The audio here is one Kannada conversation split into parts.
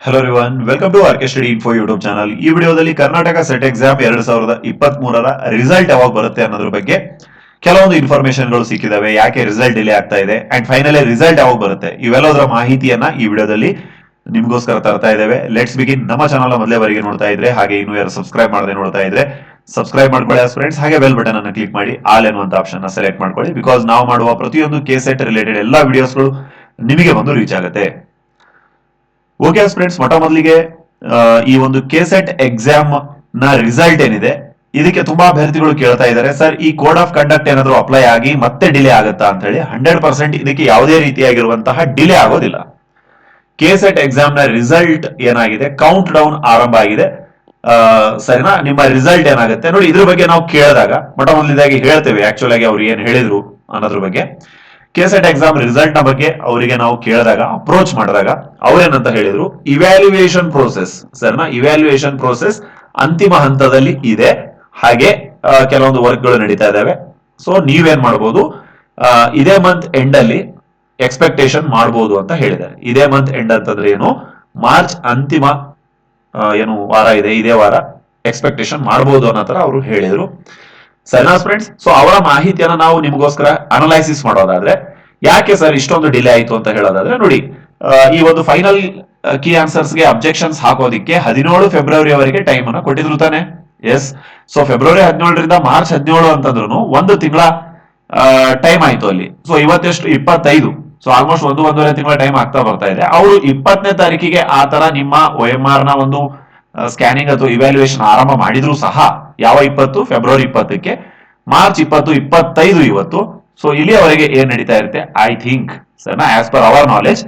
Hello ರಿವನ್ welcome to RK study info YouTube channel ಈ ವಿಡಿಯೋದಲ್ಲಿ ಕರ್ನಾಟಕ ಸೆಟ್ ಎಕ್ಸಾಮ್ ಎರಡ್ ಸಾವಿರದ ಇಪ್ಪತ್ತ್ ಮೂರರ ರಿಸಲ್ಟ್ ಯಾವಾಗ ಬರುತ್ತೆ ಅನ್ನೋದ್ರ ಬಗ್ಗೆ ಕೆಲವೊಂದು ಇನ್ಫಾರ್ಮೇಶನ್ಗಳು ಸಿಕ್ಕಿದಾವೆ. ಯಾಕೆ ರಿಸಲ್ಟ್ ಡಿಲೇ ಆಗ್ತಾ ಇದೆ? ಅಂಡ್ ಫೈನಲಿ ರಿಸಲ್ಟ್ ಯಾವಾಗ ಬರುತ್ತೆ? ಇವೆಲ್ಲದರ ಮಾಹಿತಿಯನ್ನ ಈ ವಿಡಿಯೋದಲ್ಲಿ ನಿಮ್ಗೋಸ್ಕರ ತರ್ತಾ ಇದ್ದೇವೆ. ಲೆಟ್ಸ್ ಬಿಗಿನ್ ನಮ್ಮ ಚಾನಲ್ ಮೊದಲೇವರೆಗೆ ನೋಡ್ತಾ ಇದ್ರೆ, ಹಾಗೆ ಇನ್ನು ಯಾರು ಸಬ್ಸ್ಕ್ರೈಬ್ ಮಾಡದೆ ನೋಡ್ತಾ ಇದ್ರೆ ಸಬ್ಸ್ಕ್ರೈಬ್ ಮಾಡ್ಕೊಳ್ಳಿ ಫ್ರೆಂಡ್ಸ್ ಹಾಗೆ ಬೆಲ್ ಬಟನ್ ಅನ್ನು ಕ್ಲಿಕ್ ಮಾಡಿ ಆಲ್ ಎನ್ನುವಂತ ಆಪ್ಷನ್ ಸೆಲೆಕ್ಟ್ ಮಾಡ್ಕೊಳ್ಳಿ. ಬಿಕಾಸ್ ನಾವು ಮಾಡುವ ಪ್ರತಿಯೊಂದು ಕೆ ಸೆಟ್ ರಿಲೇಟೆಡ್ ಎಲ್ಲಾ ವಿಡಿಯೋಸ್ಗಳು ನಿಮಗೆ ಬಂದು ರೀಚ್ ಆಗುತ್ತೆ. ಓಕೆ ಫ್ರೆಂಡ್ಸ್ ಮೊಟ್ಟ ಮೊದಲಿಗೆ ಈ ಒಂದು ಕೆಸೆಟ್ ಎಕ್ಸಾಮ್ನ ರಿಸಲ್ಟ್ ಏನಿದೆ, ಇದಕ್ಕೆ ತುಂಬಾ ಅಭ್ಯರ್ಥಿಗಳು ಕೇಳ್ತಾ ಇದ್ದಾರೆ. ಸರ್ ಈ ಕೋಡ್ ಆಫ್ ಕಂಡಕ್ಟ್ ಏನಾದ್ರು ಅಪ್ಲೈ ಆಗಿ ಮತ್ತೆ ಡಿಲೇ ಆಗುತ್ತಾ ಅಂತ ಹೇಳಿ ಹಂಡ್ರೆಡ್ ಪರ್ಸೆಂಟ್ ಇದಕ್ಕೆ ಯಾವುದೇ ರೀತಿಯಾಗಿರುವಂತಹ ಡಿಲೇ ಆಗೋದಿಲ್ಲ. ಕೆಸೆಟ್ ಎಕ್ಸಾಮ್ನ ರಿಸಲ್ಟ್ ಏನಾಗಿದೆ ಕೌಂಟ್ ಡೌನ್ ಆರಂಭ ಆಗಿದೆ. ಸರಿನಾ? ನಿಮ್ಮ ರಿಸಲ್ಟ್ ಏನಾಗುತ್ತೆ? ನೋಡಿ, ಇದ್ರ ಬಗ್ಗೆ ನಾವು ಕೇಳಿದಾಗ ಮೊಟ್ಟ ಮೊದಲಿದಾಗಿ ಹೇಳ್ತೇವೆ ಆಕ್ಚುಲ್ ಆಗಿ ಅವ್ರು ಏನ್ ಹೇಳಿದ್ರು ಅನ್ನೋದ್ರ ಬಗ್ಗೆ. ಕೆ ಸೆಟ್ ಎಕ್ಸಾಮ್ ರಿಸಲ್ಟ್ನ ಬಗ್ಗೆ ಅವರಿಗೆ ನಾವು ಕೇಳಿದಾಗ ಅಪ್ರೋಚ್ ಮಾಡಿದಾಗ ಅವ್ರೇನಂತ ಹೇಳಿದ್ರು ಇವ್ಯಾಲ್ಯೂಯೇಷನ್ ಪ್ರೋಸೆಸ್ ಸರ್ನ ಇವ್ಯಾಲ್ಯೂಯೇಷನ್ ಪ್ರೋಸೆಸ್ ಅಂತಿಮ ಹಂತದಲ್ಲಿ ಇದೆ. ಹಾಗೆ ಕೆಲವೊಂದು ವರ್ಕ್ಗಳು ನಡೀತಾ ಇದಾವೆ ಸೊ ನೀವೇನ್ ಮಾಡಬಹುದು ಇದೇ ಮಂತ್ ಎಂಡ್ ಅಲ್ಲಿ ಎಕ್ಸ್ಪೆಕ್ಟೇಷನ್ ಮಾಡಬಹುದು ಅಂತ ಹೇಳಿದ್ದಾರೆ. ಇದೇ ಮಂತ್ ಎಂಡ್ ಅಂತಂದ್ರೆ ಏನು? ಮಾರ್ಚ್ ಅಂತಿಮ ಏನು ವಾರ ಇದೆ, ಇದೇ ವಾರ ಎಕ್ಸ್ಪೆಕ್ಟೇಷನ್ ಮಾಡಬಹುದು ಅನ್ನೋ ತರ ಅವರು ಹೇಳಿದ್ರು. ಸರಿನಾ ಫ್ರೆಂಡ್ಸ್ ಸೊ ಅವರ ಮಾಹಿತಿಯನ್ನ ನಾವು ನಿಮಗೋಸ್ಕರ ಅನಲೈಸಿಸ್ ಮಾಡೋದಾದ್ರೆ, ಯಾಕೆ ಸರ್ ಇಷ್ಟೊಂದು ಡಿಲೇ ಆಯ್ತು ಅಂತ ಹೇಳೋದಾದ್ರೆ, ನೋಡಿ ಈ ಒಂದು ಫೈನಲ್ ಕೀ ಆನ್ಸರ್ಸ್ಗೆ ಅಬ್ಜೆಕ್ಷನ್ಸ್ ಹಾಕೋದಿಕ್ಕೆ ಹದಿನೇಳು ಫೆಬ್ರವರಿವರೆಗೆ ಟೈಮ್ ಅನ್ನ ಕೊಟ್ಟಿದ್ರು ತಾನೆ. ಎಸ್ ಸೊ ಫೆಬ್ರವರಿ ಹದಿನೇಳರಿಂದ ಮಾರ್ಚ್ ಹದಿನೇಳು ಅಂತಂದ್ರು ಒಂದು ತಿಂಗಳ ಟೈಮ್ ಆಯ್ತು ಅಲ್ಲಿ. ಸೊ ಇವತ್ತೆಷ್ಟು ಇಪ್ಪತ್ತೈದು. ಸೊ ಆಲ್ಮೋಸ್ಟ್ ಒಂದು, ಒಂದೂವರೆ ತಿಂಗಳ ಟೈಮ್ ಆಗ್ತಾ ಬರ್ತಾ ಇದೆ. ಅವರು ಇಪ್ಪತ್ತನೇ ತಾರೀಕಿಗೆ ಆ ತರ ನಿಮ್ಮ ಒ ಆರ್ನ ಒಂದು ಸ್ಕ್ಯಾನಿಂಗ್ ಅಥವಾ ಇವ್ಯಾಲ್ಯೂಯೇಷನ್ ಆರಂಭ ಮಾಡಿದ್ರು ಸಹ ಯಾವ ಇಪ್ಪತ್ತು? ಫೆಬ್ರವರಿ ಇಪ್ಪತ್ತಕ್ಕೆ. ಮಾರ್ಚ್ ಇಪ್ಪತ್ತು, ಇಪ್ಪತ್ತೈದು ಇವತ್ತು. ಸೊ ಇಲ್ಲಿಯವರೆಗೆ ಏನ್ ನಡೀತಾ ಇರುತ್ತೆ? ಐ ಥಿಂಕ್ ಸರ್ನಾ ಆಸ್ ಪರ್ ಅವರ್ ನಾಲೆಜ್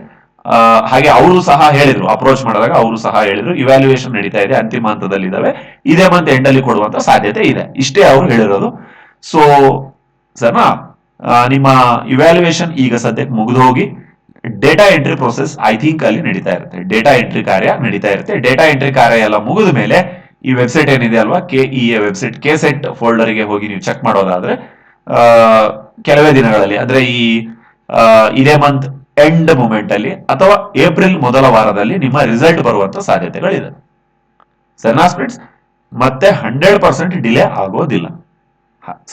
ಹಾಗೆ ಅವರು ಸಹ ಹೇಳಿದ್ರು. ಅಪ್ರೋಚ್ ಮಾಡಿದಾಗ ಅವರು ಸಹ ಹೇಳಿದ್ರು. ಇವ್ಯಾಲ್ಯೂಯೇಷನ್ ನಡೀತಾ ಇದೆ. ಅಂತಿಮ ಹಂತದಲ್ಲಿ ಇದಾವೆ ಇದೇ ಮಂತ್ ಎಂಡ್ ಅಲ್ಲಿ ಕೊಡುವಂತ ಸಾಧ್ಯತೆ ಇದೆ. ಇಷ್ಟೇ ಅವರು ಹೇಳಿರೋದು. ಸೊ ಸರ್ನಾ ನಿಮ್ಮ ಇವ್ಯಾಲ್ಯೂಯೇಷನ್ ಈಗ ಸದ್ಯಕ್ಕೆ ಮುಗಿದು ಹೋಗಿ data entry process I think ಅಲ್ಲಿ ನಡೀತಾ ಇರುತ್ತೆ. ಡೇಟಾ ಎಂಟ್ರಿ ಕಾರ್ಯ ನಡೀತಾ ಇರುತ್ತೆ. ಡೇಟಾ ಎಂಟ್ರಿ ಕಾರ್ಯ ಎಲ್ಲ ಮುಗಿದ ಮೇಲೆ ಈ ವೆಬ್ಸೈಟ್ ಏನಿದೆ ಅಲ್ವಾ? K E A website K set ಫೋಲ್ಡರ್ಗೆ ಹೋಗಿ ನೀವು ಚೆಕ್ ಮಾಡೋದಾದ್ರೆ ಕೆಲವೇ ದಿನಗಳಲ್ಲಿ, ಅಂದ್ರೆ ಈ ಇದೇ ಮಂತ್ ಎಂಡ್ ಮೂಮೆಂಟ್ ಅಲ್ಲಿ ಅಥವಾ ಏಪ್ರಿಲ್ ಮೊದಲ ವಾರದಲ್ಲಿ ನಿಮ್ಮ ರಿಸಲ್ಟ್ ಬರುವಂತ ಸಾಧ್ಯತೆಗಳಿದೆ. ಸರಿನಾ ಫ್ರೆಂಡ್ಸ್ ಮತ್ತೆ ಹಂಡ್ರೆಡ್ ಪರ್ಸೆಂಟ್ ಡಿಲೇ ಆಗೋದಿಲ್ಲ.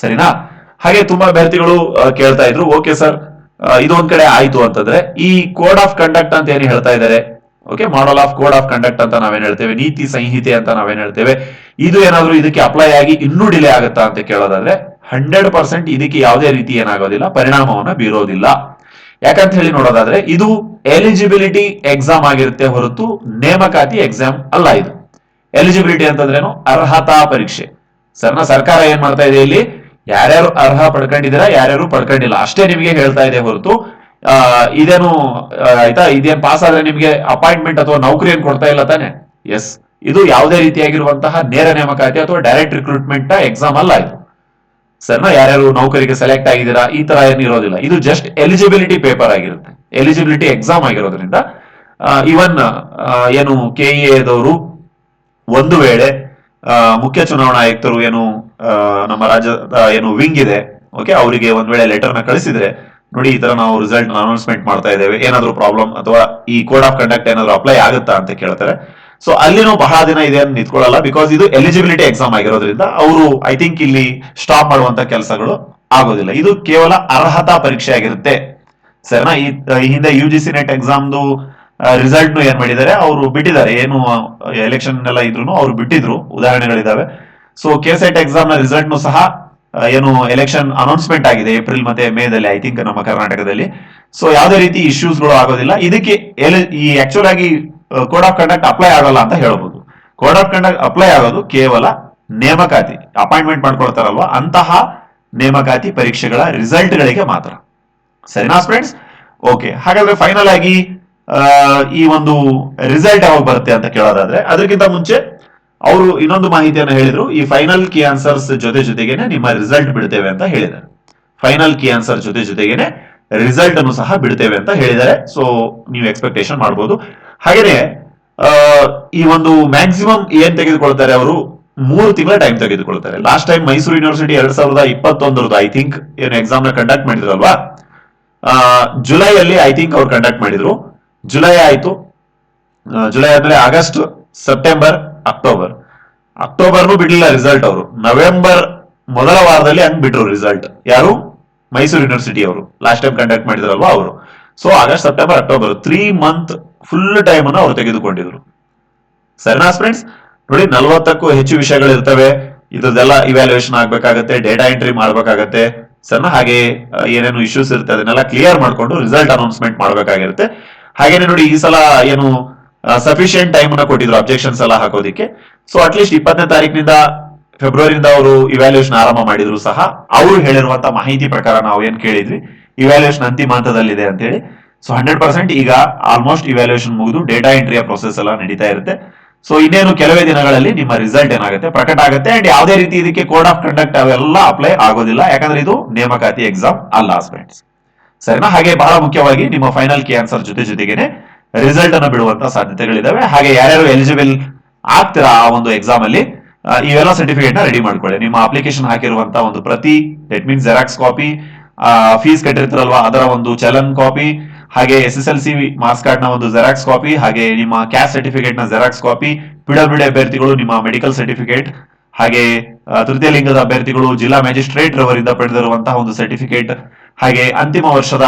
ಸರಿನಾ? ಹಾಗೆ ತುಂಬಾ ಅಭ್ಯರ್ಥಿಗಳು ಕೇಳ್ತಾ ಇದ್ರು ಓಕೆ ಸರ್ ಇದೊಂದ್ ಕಡೆ ಆಯ್ತು ಅಂತಂದ್ರೆ ಈ ಕೋಡ್ ಆಫ್ ಕಂಡಕ್ಟ್ ಅಂತ ಏನು ಹೇಳ್ತಾ ಇದ್ದಾರೆ? Okay model of code of conduct ಅಂತ ನಾವೇನ್ ಹೇಳ್ತೇವೆ? ನೀತಿ ಸಂಹಿತೆ ಅಂತ ನಾವೇನ್ ಹೇಳ್ತೇವೆ? ಇದು ಏನಾದ್ರು ಇದಕ್ಕೆ ಅಪ್ಲೈ ಆಗಿ ಇನ್ನೂ ಡಿಲೇ ಆಗುತ್ತಾ ಅಂತ ಕೇಳೋದಾದ್ರೆ ಹಂಡ್ರೆಡ್ ಪರ್ಸೆಂಟ್ ಇದಕ್ಕೆ ಯಾವುದೇ ರೀತಿ ಏನಾಗೋದಿಲ್ಲ, ಪರಿಣಾಮವನ್ನ ಬೀರೋದಿಲ್ಲ. ಯಾಕಂತ ಹೇಳಿ ನೋಡೋದಾದ್ರೆ ಇದು ಎಲಿಜಿಬಿಲಿಟಿ ಎಕ್ಸಾಮ್ ಆಗಿರುತ್ತೆ ಹೊರತು ನೇಮಕಾತಿ ಎಕ್ಸಾಮ್ ಅಲ್ಲ ಇದು. ಎಲಿಜಿಬಿಲಿಟಿ ಅಂತಂದ್ರೇನು ಅರ್ಹತಾ ಪರೀಕ್ಷೆ. ಸರ್ನ ಸರ್ಕಾರ ಏನ್ ಮಾಡ್ತಾ ಇದೆ ಇಲ್ಲಿ? ಯಾರ್ಯಾರು ಅರ್ಹ ಪಡ್ಕೊಂಡಿದ್ದೀರಾ, ಯಾರ್ಯಾರು ಪಡ್ಕೊಂಡಿಲ್ಲ. ಅಷ್ಟೇ ನಿಮಗೆ ಹೇಳ್ತಾ ಇದೆ ಹೊರತು ಇದೇನು ಆಯ್ತಾ? ಇದೇನ್ ಪಾಸ್ ಆದ್ರೆ ನಿಮಗೆ ಅಪಾಯಿಂಟ್ಮೆಂಟ್ ಅಥವಾ ನೌಕರಿ ಏನ್ ಕೊಡ್ತಾ ಇಲ್ಲ ತಾನೆ? ಎಸ್ ಇದು ಯಾವುದೇ ರೀತಿಯಾಗಿರುವಂತಹ ನೇರ ನೇಮಕಾತಿ ಅಥವಾ ಡೈರೆಕ್ಟ್ ರಿಕ್ರೂಟ್ಮೆಂಟ್ ಎಕ್ಸಾಮ್ ಅಲ್ಲ ಇದು. ಸರ್ನ ಯಾರ್ಯಾರು ನೌಕರಿಗೆ ಸೆಲೆಕ್ಟ್ ಆಗಿದ್ದೀರಾ, ಈ ತರ ಏನು ಇರೋದಿಲ್ಲ. ಇದು ಜಸ್ಟ್ ಎಲಿಜಿಬಿಲಿಟಿ ಪೇಪರ್ ಆಗಿರುತ್ತೆ. ಎಲಿಜಿಬಿಲಿಟಿ ಎಕ್ಸಾಮ್ ಆಗಿರೋದ್ರಿಂದ ಇವನ್ ಏನು ಕೆ ಎದವರು ಒಂದು ವೇಳೆ ಮುಖ್ಯ ಚುನಾವಣಾ ಆಯುಕ್ತರು ಏನು ನಮ್ಮ ರಾಜ್ಯದ ಏನು ವಿಂಗ್ ಇದೆ ಓಕೆ ಅವರಿಗೆ ಒಂದ್ ವೇಳೆ ಲೆಟರ್ನ ಕಳಿಸಿದ್ರೆ, ನೋಡಿ, ಈ ತರ ನಾವು ರಿಸಲ್ಟ್ ಅನೌನ್ಸ್ಮೆಂಟ್ ಮಾಡ್ತಾ ಇದ್ದೇವೆ, ಏನಾದ್ರು ಪ್ರಾಬ್ಲಮ್ ಅಥವಾ ಈ ಕೋಡ್ ಆಫ್ ಕಂಡಕ್ಟ್ ಏನಾದ್ರು ಅಪ್ಲೈ ಆಗುತ್ತಾ ಅಂತ ಕೇಳ್ತಾರೆ. ಸೊ ಅಲ್ಲಿನೂ ಬಹಳ ದಿನ ಇದೆ ಅಂತ ನಿಂತ್ಕೊಳ್ಳಲ್ಲ ಬಿಕಾಸ್ ಇದು ಎಲಿಜಿಬಿಲಿಟಿ ಎಕ್ಸಾಮ್ ಆಗಿರೋದ್ರಿಂದ ಅವರು ಐ ಥಿಂಕ್ ಇಲ್ಲಿ ಸ್ಟಾಪ್ ಮಾಡುವಂತ ಕೆಲಸಗಳು ಆಗೋದಿಲ್ಲ. ಇದು ಕೇವಲ ಅರ್ಹತಾ ಪರೀಕ್ಷೆ ಆಗಿರುತ್ತೆ. ಸರಿನಾ? ಈ ಹಿಂದೆ ಯು ಜಿ ಸಿ ನೆಟ್ ಎಕ್ಸಾಮ್ದು ರಿಸಲ್ಟ್ ನು ಏನ್ ಮಾಡಿದ್ದಾರೆ? ಅವರು ಬಿಟ್ಟಿದ್ದಾರೆ. ಏನು ಎಲೆಕ್ಷನ್ ಎಲ್ಲ ಇದ್ರು ಅವ್ರು ಬಿಟ್ಟಿದ್ರು. ಉದಾಹರಣೆಗಳಿದಾವೆ. ಸೊ ಕೆ ಸೆಟ್ ಎಕ್ಸಾಮ್ನ ರಿಸಲ್ಟ್ ನು ಸಹ ಏನು ಎಲೆಕ್ಷನ್ ಅನೌನ್ಸ್ಮೆಂಟ್ ಆಗಿದೆ ಏಪ್ರಿಲ್ ಮತ್ತೆ ಮೇದಲ್ಲಿ ಐ ಥಿಂಕ್ ನಮ್ಮ ಕರ್ನಾಟಕದಲ್ಲಿ. ಸೊ ಯಾವುದೇ ರೀತಿ ಇಶ್ಯೂಸ್ಗಳು ಆಗೋದಿಲ್ಲ. ಇದಕ್ಕೆ ಈ ಆಕ್ಚುಲ್ ಆಗಿ ಕೋಡ್ ಆಫ್ ಕಂಡಕ್ಟ್ ಅಪ್ಲೈ ಆಗಲ್ಲ ಅಂತ ಹೇಳ್ಬೋದು. ಕೋಡ್ ಆಫ್ ಕಂಡಕ್ಟ್ ಅಪ್ಲೈ ಆಗೋದು ಕೇವಲ ನೇಮಕಾತಿ ಅಪಾಯಿಂಟ್ಮೆಂಟ್ ಮಾಡ್ಕೊಳ್ತಾರಲ್ವಾ? ಅಂತಹ ನೇಮಕಾತಿ ಪರೀಕ್ಷೆಗಳ ರಿಸಲ್ಟ್ ಗಳಿಗೆ ಮಾತ್ರ. ಸರಿನಾ ಫ್ರೆಂಡ್ಸ್ ಓಕೆ ಹಾಗಾದ್ರೆ ಫೈನಲ್ ಆಗಿ ಈ ಒಂದು ರಿಸಲ್ಟ್ ಯಾವಾಗ ಬರುತ್ತೆ ಅಂತ ಕೇಳೋದಾದ್ರೆ, ಅದಕ್ಕಿಂತ ಮುಂಚೆ ಅವರು ಇನ್ನೊಂದು ಮಾಹಿತಿಯನ್ನು ಹೇಳಿದ್ರು, ಈ ಫೈನಲ್ ಕೀ ಆನ್ಸರ್ಸ್ ಜೊತೆ ಜೊತೆಗೇನೆ ನಿಮ್ಮ ರಿಸಲ್ಟ್ ಬಿಡ್ತೇವೆ ಅಂತ ಹೇಳಿದ್ದಾರೆ. ಫೈನಲ್ ಕೀ ಆನ್ಸರ್ ಜೊತೆ ಜೊತೆಗೇನೆ ರಿಸಲ್ಟ್ ಅನ್ನು ಸಹ ಬಿಡ್ತೇವೆ ಅಂತ ಹೇಳಿದ್ದಾರೆ. ಸೊ ನೀವು ಎಕ್ಸ್ಪೆಕ್ಟೇಷನ್ ಮಾಡಬಹುದು ಹಾಗೇನೆ ಈ ಒಂದು ಮ್ಯಾಕ್ಸಿಮಮ್ ಏನ್ ತೆಗೆದುಕೊಳ್ತಾರೆ ಅವರು? ಮೂರು ತಿಂಗಳ ಟೈಮ್ ತೆಗೆದುಕೊಳ್ತಾರೆ. ಲಾಸ್ಟ್ ಟೈಮ್ ಮೈಸೂರು ಯೂನಿವರ್ಸಿಟಿ ಎರಡ್ ಸಾವಿರದ ಇಪ್ಪತ್ತೊಂದರದ್ದು ಐ ಥಿಂಕ್ ಏನು ಎಕ್ಸಾಮ್ನ ಕಂಡಕ್ಟ್ ಮಾಡಿದ್ರಲ್ವಾ? ಜುಲೈ ಅಲ್ಲಿ ಐ ಥಿಂಕ್ ಅವ್ರು ಕಂಡಕ್ಟ್ ಮಾಡಿದ್ರು. ಜುಲೈ ಆಯ್ತು. ಜುಲೈ ಆದ್ಮೇಲೆ ಆಗಸ್ಟ್ ಸೆಪ್ಟೆಂಬರ್ ಅಕ್ಟೋಬರ್. ಅಕ್ಟೋಬರ್ನು ಬಿಡ್ಲಿಲ್ಲ ರಿಸಲ್ಟ್ ಅವರು. ನವೆಂಬರ್ ಮೊದಲ ವಾರದಲ್ಲಿ ಹಂಗ್ ಬಿಟ್ರು ರಿಸಲ್ಟ್ ಯಾರು? ಮೈಸೂರು ಯೂನಿವರ್ಸಿಟಿ ಅವರು. ಲಾಸ್ಟ್ ಟೈಮ್ ಕಂಡಕ್ಟ್ ಮಾಡಿದ್ರಲ್ವಾ ಅವರು. So August September October three month full time ಅನ್ನು ಅವರು ತೆಗೆದುಕೊಂಡಿದ್ರು. ಸರಿನಾ ಫ್ರೆಂಡ್ಸ್ ನೋಡಿ, ನಲ್ವತ್ತಕ್ಕೂ ಹೆಚ್ಚು ವಿಷಯಗಳು ಇರ್ತವೆ. ಇದ್ರದ್ದೆಲ್ಲ ಇವ್ಯಾಲ್ಯೂಯೇಷನ್ ಆಗ್ಬೇಕಾಗತ್ತೆ ಡೇಟಾ ಎಂಟ್ರಿ ಮಾಡ್ಬೇಕಾಗತ್ತೆ. ಸರಿನಾ? ಹಾಗೆ ಏನೇನು ಇಶ್ಯೂಸ್ ಇರ್ತದೆ ಅದನ್ನೆಲ್ಲ ಕ್ಲಿಯರ್ ಮಾಡ್ಕೊಂಡು ರಿಸಲ್ಟ್ ಅನೌನ್ಸ್ಮೆಂಟ್ ಮಾಡ್ಬೇಕಾಗಿರುತ್ತೆ. ಹಾಗೇನೆ ನೋಡಿ, ಈ ಸಲ ಏನು ಸಫಿಶಿಯಂಟ್ ಟೈಮ್ ಅನ್ನ ಕೊಟ್ಟಿದ್ರು ಅಬ್ಜೆಕ್ಷನ್ಸ್ ಎಲ್ಲ ಹಾಕೋದಿಕ್ಕೆ. ಸೊ ಅಟ್ಲೀಸ್ಟ್ ಇಪ್ಪತ್ತನೇ ತಾರೀಕಿನಿಂದ ಫೆಬ್ರವರಿಯಿಂದ ಅವರು ಇವ್ಯಾಲ್ಯೂಯೇಷನ್ ಆರಂಭ ಮಾಡಿದ್ರು ಸಹ. ಅವರು ಹೇಳಿರುವಂತ ಮಾಹಿತಿ ಪ್ರಕಾರ ನಾವು ಏನ್ ಕೇಳಿದ್ವಿ? ಇವ್ಯಾಲ್ಯೂಯೇಷನ್ ಅಂತಿಮ ಹಂತದಲ್ಲಿದೆ ಅಂತ ಹೇಳಿ ಸೊ ಹಂಡ್ರೆಡ್ ಪರ್ಸೆಂಟ್ ಈಗ ಆಲ್ಮೋಸ್ಟ್ ಇವ್ಯಾಲ್ಯೂಯೇಷನ್ ಮುಗಿದು ಡೇಟಾ ಎಂಟ್ರಿಯ ಪ್ರೊಸೆಸ್ ಎಲ್ಲ ನಡೀತಾ ಇರುತ್ತೆ. ಸೊ ಇನ್ನೇನು ಕೆಲವೇ ದಿನಗಳಲ್ಲಿ ನಿಮ್ಮ ರಿಸಲ್ಟ್ ಏನಾಗುತ್ತೆ? ಪ್ರಕಟ ಆಗುತ್ತೆ. ಅಂಡ್ ಯಾವುದೇ ರೀತಿ ಇದಕ್ಕೆ ಕೋಡ್ ಆಫ್ ಕಂಡಕ್ಟ್ ಅವೆಲ್ಲ ಅಪ್ಲೈ ಆಗೋದಿಲ್ಲ. ಯಾಕಂದ್ರೆ ಇದು ನೇಮಕಾತಿ ಎಕ್ಸಾಮ್ ಅಲ್ಲ ಸರಿನಾ? ಹಾಗೆ ಬಹಳ ಮುಖ್ಯವಾಗಿ ನಿಮ್ಮ ಫೈನಲ್ ಕೆ ಆನ್ಸರ್ ಜೊತೆ ಜೊತೆಗೇನೆ ರಿಸಲ್ಟ್ ಅನ್ನು ಬಿಡುವಂತ ಸಾಧ್ಯತೆಗಳಿದಾವೆ. ಹಾಗೆ ಯಾರ್ಯಾರು ಎಲಿಜಿಬಲ್ ಆಗ್ತೀರಾ ಆ ಒಂದು ಎಕ್ಸಾಮ್ ಅಲ್ಲಿ ಇವೆಲ್ಲ ಸರ್ಟಿಫಿಕೇಟ್ನ ರೆಡಿ ಮಾಡ್ಕೊಳ್ಳಿ. ನಿಮ್ಮ ಅಪ್ಲಿಕೇಶನ್ ಹಾಕಿರುವಂತ ಒಂದು ಪ್ರತಿ that means xerox copy fees ಕಟ್ಟಿರ್ತಾರಲ್ವಾ, ಅದರ ಒಂದು ಚಲನ್ ಕಾಪಿ ಹಾಗೆ S S L C marks ಕಾರ್ಡ್ನ ಒಂದು ಜೆರಾಕ್ಸ್ ಕಾಪಿ ಹಾಗೆ ನಿಮ್ಮ ಕ್ಯಾಸ್ಟ್ ಸರ್ಟಿಫಿಕೇಟ್ನ ಜೆರಾಕ್ಸ್ ಕಾಪಿ ಪಿಡಬ್ಲ್ಯೂಡಿ ಅಭ್ಯರ್ಥಿಗಳು ನಿಮ್ಮ ಮೆಡಿಕಲ್ ಸರ್ಟಿಫಿಕೇಟ್ ಹಾಗೆ ತೃತೀಯ ಲಿಂಗದ ಅಭ್ಯರ್ಥಿಗಳು ಜಿಲ್ಲಾ ಮ್ಯಾಜಿಸ್ಟ್ರೇಟ್ ರವರಿಂದ ಪಡೆದಿರುವಂತಹ ಒಂದು ಸರ್ಟಿಫಿಕೇಟ್ ಹಾಗೆ ಅಂತಿಮ ವರ್ಷದ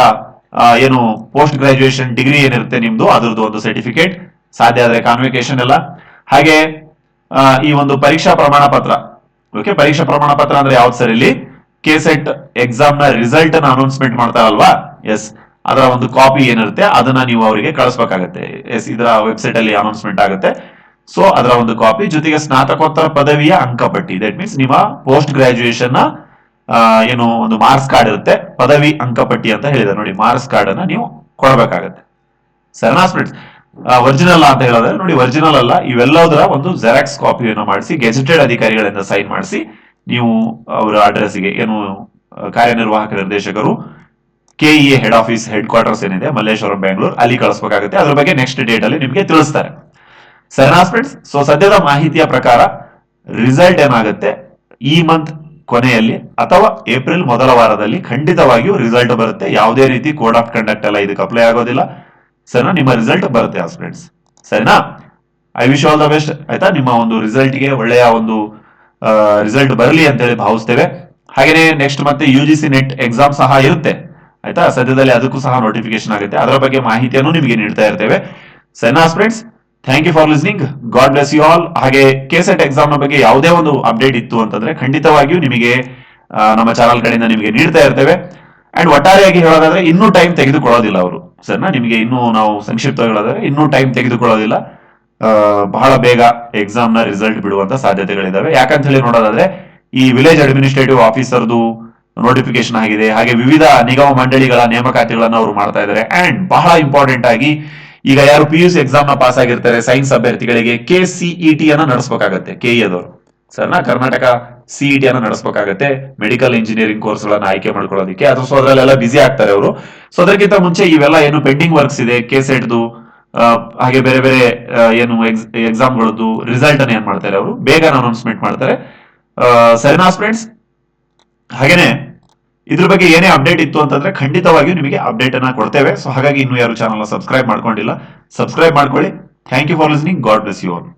ಏನು ಪೋಸ್ಟ್ ಗ್ರಾಜುಯೇಷನ್ ಡಿಗ್ರಿ ಏನಿರುತ್ತೆ ನಿಮ್ದು, ಅದರದ್ದು ಒಂದು ಸರ್ಟಿಫಿಕೇಟ್ ಸಾಧ್ಯ ಆದರೆ ಕಾನ್ವಿಕೇಶನ್ ಎಲ್ಲ. ಹಾಗೆ ಈ ಒಂದು ಪರೀಕ್ಷಾ ಪ್ರಮಾಣ ಪತ್ರ ಓಕೆ ಪರೀಕ್ಷಾ ಪ್ರಮಾಣ ಪತ್ರ ಅಂದ್ರೆ ಯಾವ್ದು ಸರ್ ಇಲ್ಲಿ? ಕೆ ಸೆಟ್ ಎಕ್ಸಾಮ್ನ ರಿಸಲ್ಟ್ ಅನ್ನ ಅನೌನ್ಸ್ಮೆಂಟ್ ಮಾಡ್ತಾರಲ್ವಾ? ಎಸ್ ಅದರ ಒಂದು ಕಾಪಿ ಏನಿರುತ್ತೆ, ಅದನ್ನ ನೀವು ಅವರಿಗೆ ಕಳಿಸ್ಬೇಕಾಗತ್ತೆ. ಎಸ್ ಇದರ ವೆಬ್ಸೈಟ್ ಅಲ್ಲಿ ಅನೌನ್ಸ್ಮೆಂಟ್ ಆಗುತ್ತೆ. ಸೊ ಅದರ ಒಂದು ಕಾಪಿ ಜೊತೆಗೆ ಸ್ನಾತಕೋತ್ತರ ಪದವಿಯ ಅಂಕಪಟ್ಟಿ. ದಟ್ ಮೀನ್ಸ್ ನಿಮ್ಮ ಪೋಸ್ಟ್ ಗ್ರಾಜುಯೇಷನ್ನ ಏನು, ಒಂದು ಮಾರ್ಕ್ಸ್ ಕಾರ್ಡ್ ಇರುತ್ತೆ. ಪದವಿ ಅಂಕಪಟ್ಟಿ ಅಂತ ಹೇಳಿದ್ದಾರೆ. ನೋಡಿ ಮಾರ್ಕ್ಸ್ ಕಾರ್ಡ್ ಅನ್ನ ನೀವು ಕೊಡಬೇಕಾಗತ್ತೆ. ಸರಿನಾ ಫ್ರೆಂಡ್ಸ್ ಒರಿಜಿನಲ್ ಅಂತ ಹೇಳಿದ್ರೆ ನೋಡಿ ಒರಿಜಿನಲ್ ಅಲ್ಲ, ಇವೆಲ್ಲದರ ಒಂದು ಜೆರಾಕ್ಸ್ ಕಾಪಿಯನ್ನು ಮಾಡಿಸಿ ಗೆಜೆಟೆಡ್ ಅಧಿಕಾರಿಗಳಿಂದ ಸೈನ್ ಮಾಡಿಸಿ, ನೀವು ಅವರ ಅಡ್ರೆಸ್ಗೆ ಏನು, ಕಾರ್ಯನಿರ್ವಾಹಕ ನಿರ್ದೇಶಕರು KEA head office headquarters ಏನಿದೆ, ಮಲ್ಲೇಶ್ವರಂ ಬೆಂಗಳೂರು ಅಲ್ಲಿ ಕಳಿಸಬೇಕಾಗುತ್ತೆ. ಅದ್ರ ಬಗ್ಗೆ ನೆಕ್ಸ್ಟ್ ಡೇಟ್ ಅಲ್ಲಿ ನಿಮಗೆ ತಿಳಿಸ್ತಾರೆ. ಸರಿನಾ ಫ್ರೆಂಡ್ಸ್ ಸೊ ಸದ್ಯದ ಮಾಹಿತಿಯ ಪ್ರಕಾರ ರಿಸಲ್ಟ್ ಏನಾಗುತ್ತೆ? ಈ ಮಂತ್ ಕೊನೆಯಲ್ಲಿ ಅಥವಾ ಏಪ್ರಿಲ್ ಮೊದಲ ವಾರದಲ್ಲಿ ಖಂಡಿತವಾಗಿಯೂ ರಿಸಲ್ಟ್ ಬರುತ್ತೆ. ಯಾವುದೇ ರೀತಿ ಕೋಡ್ ಆಫ್ ಕಂಡಕ್ಟ್ ಎಲ್ಲ ಇದಕ್ಕೆ ಅಪ್ಲೈ ಆಗೋದಿಲ್ಲ. ಸರಿನಾ ನಿಮ್ಮ ರಿಸಲ್ಟ್ ಬರುತ್ತೆ ಫ್ರೆಂಡ್ಸ್ ಸರಿನಾ I wish all the best ಆಯ್ತಾ? ನಿಮ್ಮ ಒಂದು ರಿಸಲ್ಟ್ಗೆ ಒಳ್ಳೆಯ ಒಂದು ರಿಸಲ್ಟ್ ಬರಲಿ ಅಂತೇಳಿ ಭಾವಿಸ್ತೇವೆ. ಹಾಗೆಯೇ ನೆಕ್ಸ್ಟ್ ಮತ್ತೆ U G C NET exam ಸಹ ಇರುತ್ತೆ. ಆಯ್ತಾ? ಸದ್ಯದಲ್ಲಿ ಅದಕ್ಕೂ ಸಹ ನೋಟಿಫಿಕೇಶನ್ ಆಗುತ್ತೆ. ಅದರ ಬಗ್ಗೆ ಮಾಹಿತಿಯನ್ನು ನಿಮಗೆ ನೀಡ್ತಾ ಇರ್ತೇವೆ. ಸರಿನಾ friends thank you for listening God bless you all ಹಾಗೆ ಕೆಸೆಟ್ ಎಕ್ಸಾಮ್ನ ಬಗ್ಗೆ ಯಾವುದೇ ಒಂದು ಅಪ್ಡೇಟ್ ಇತ್ತು ಅಂತಂದ್ರೆ ಖಂಡಿತವಾಗಿಯೂ ನಿಮಗೆ ನಮ್ಮ ಚಾನಲ್ ಕಡೆಯಿಂದ ನಿಮಗೆ ನೀಡ್ತಾ ಇರ್ತೇವೆ. ಅಂಡ್ ಒಟ್ಟಾರೆಯಾಗಿ ಹೇಳೋದಾದ್ರೆ ಇನ್ನೂ ಟೈಮ್ ತೆಗೆದುಕೊಳ್ಳೋದಿಲ್ಲ ಅವರು. ಸರಿನಾ? ನಿಮಗೆ ಇನ್ನೂ ನಾವು ಸಂಕ್ಷಿಪ್ತ ಹೇಳೋದಾದ್ರೆ ಇನ್ನೂ ಟೈಮ್ ತೆಗೆದುಕೊಳ್ಳೋದಿಲ್ಲ. ಬಹಳ ಬೇಗ ಎಕ್ಸಾಮ್ನ ರಿಸಲ್ಟ್ ಬಿಡುವಂತ ಸಾಧ್ಯತೆಗಳಿದಾವೆ. ಯಾಕಂತ ಹೇಳಿ ನೋಡೋದಾದ್ರೆ ಈ ವಿಲೇಜ್ ಅಡ್ಮಿನಿಸ್ಟ್ರೇಟಿವ್ ಆಫೀಸರ್ದು ನೋಟಿಫಿಕೇಶನ್ ಆಗಿದೆ. ಹಾಗೆ ವಿವಿಧ ನಿಗಮ ಮಂಡಳಿಗಳ ನೇಮಕಾತಿಗಳನ್ನು ಅವರು ಮಾಡ್ತಾ ಇದ್ದಾರೆ ಅಂಡ್ ಬಹಳ ಇಂಪಾರ್ಟೆಂಟ್ ಆಗಿ ಈಗ ಯಾರು ಪಿ ಯು ಸಿ ಎಕ್ಸಾಮ್ನ ಪಾಸ್ ಆಗಿರ್ತಾರೆ ಸೈನ್ಸ್ ಅಭ್ಯರ್ಥಿಗಳಿಗೆ ಕೆ ಸಿಇಟಿ ಅನ್ನ ನಡೆಸಬೇಕಾಗತ್ತೆ ಕೆ ಅದವರು ಸರ್ನಾ? ಕರ್ನಾಟಕ ಸಿಇಟಿ ಅನ್ನ ನಡೆಸಬೇಕಾಗತ್ತೆ ಮೆಡಿಕಲ್ ಇಂಜಿನಿಯರಿಂಗ್ ಕೋರ್ಸ್ ಗಳನ್ನ ಆಯ್ಕೆ ಮಾಡ್ಕೊಳ್ಳೋದಕ್ಕೆ. ಅದು ಸೊ ಅದರಲ್ಲೆಲ್ಲ ಬಿಸಿ ಆಗ್ತಾರೆ ಅವರು. ಸೊ ಅದಕ್ಕಿಂತ ಮುಂಚೆ ಇವೆಲ್ಲ ಏನು ಪೆಂಡಿಂಗ್ ವರ್ಕ್ಸ್ ಇದೆ ಕೆ ಸೆಟ್ದು ಹಾಗೆ ಬೇರೆ ಬೇರೆ ಏನು ಎಕ್ಸಾಮ್ಗಳದ್ದು ರಿಸಲ್ಟ್ ಅನ್ನ ಏನ್ ಮಾಡ್ತಾರೆ ಅವರು? ಬೇಗ ಅನೌನ್ಸ್ಮೆಂಟ್ ಮಾಡ್ತಾರೆ. ಸರಿನಾ ಫ್ರೆಂಡ್ಸ್ ಹಾಗೇನೆ ಇದ್ರ ಬಗ್ಗೆ ಏನೇ ಅಪ್ಡೇಟ್ ಇತ್ತು ಅಂತಂದ್ರೆ ಖಂಡಿತವಾಗಿಯೂ ನಿಮಗೆ ಅಪ್ಡೇಟ್ ಅನ್ನ ಕೊಡ್ತೇವೆ. ಸೊ ಹಾಗಾಗಿ ಇನ್ನು ಯಾರು ಚಾನಲ್ ಸಬ್ಸ್ಕ್ರೈಬ್ ಮಾಡ್ಕೊಂಡಿಲ್ಲ ಸಬ್ಸ್ಕ್ರೈಬ್ ಮಾಡ್ಕೊಳ್ಳಿ. Thank you for listening God bless you all